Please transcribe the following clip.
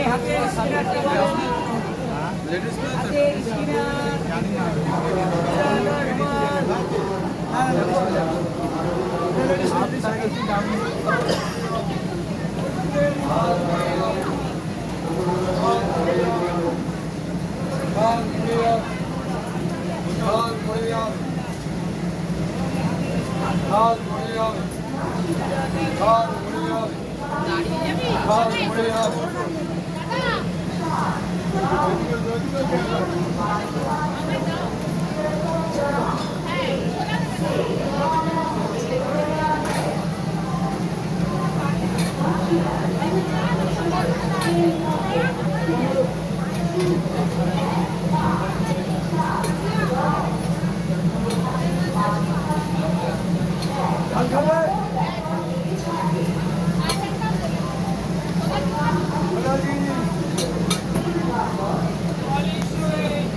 গরমে হাতের সিনারটা বলেন হাতের সিনার মোজা, Thank you.